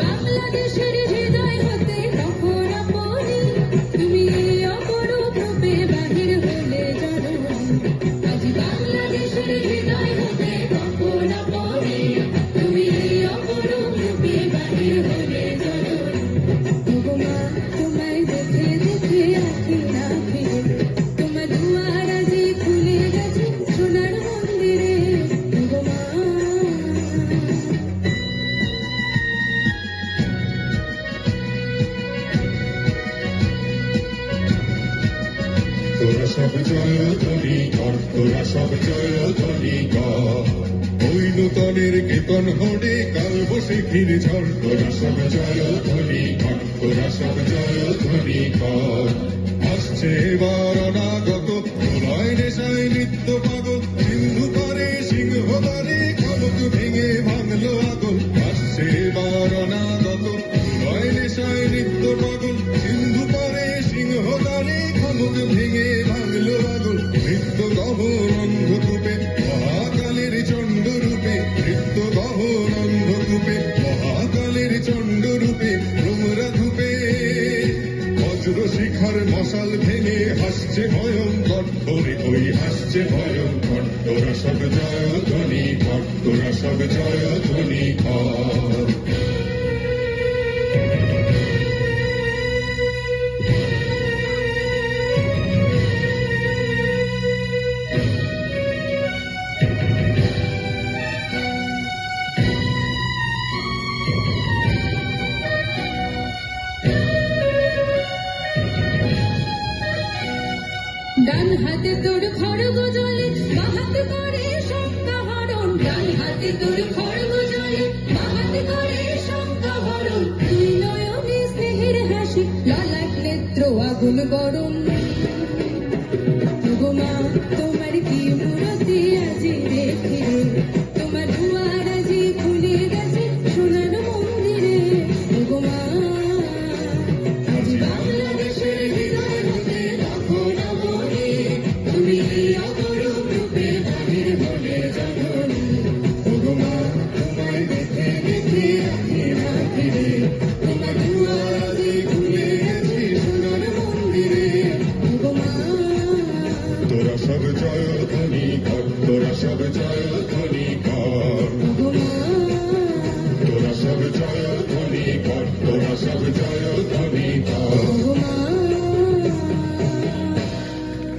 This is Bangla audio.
বাংলাদেশের হৃদয় হতে তুমি অপরূপ রূপে বাহির হলে জানো আজি বাংলাদেশের হৃদয় হতে তুমি অপরূপ রূপে বাহির হলে তোরা সব জয় ধ্বনি তোরা সব জয় ধ্বনি কর। ওই নূতনের কেতন হডে কাল বসে ফিরে ঝড়, তোরা সব জয় ধ্বনি কর, তোরা সব জয় ধ্বনি কর। আসছে এবার অনাগত প্রলয় নেশায় নিত্য পাগল সিন্ধু করে সিংহ দলে খবক ভেঙে ভাঙলো আগল। আসছে এবার অনাগত প্রলয় নেশায় নিত্য পাগল সিন্ধু করে সিংহ দলে খবক ভেঙে অন্ধকূপে মহাকালের চণ্ড রূপে, নৃত্য গহর অন্ধকূপে মহাকালের চণ্ড রূপে তোমরা ধূপে। বজ্র শিখার মশাল ভেঙে হাসছে ভয়ঙ্কর তোরে ওই হাসছে ভয়ঙ্কর তোরা সব জয় ধ্বনি কর, তোরা সব জয় ধ্বনি কর। ডান হাতে তোর খড়গ জলে, বাহাত করে সপ্তাহরণ ডান হাতে তোর খড়গ জলে, বাহাত করে সপ্তাহরণ তুই নয়নে স্নেহের হাসি ললাট নেত্র আগুন গরম। তোমার কি মুরতি আজি রে? তোরা সব জয় ধ্বনি কর তোরা সব জয় ধ্বনি কর তোরা সব জয়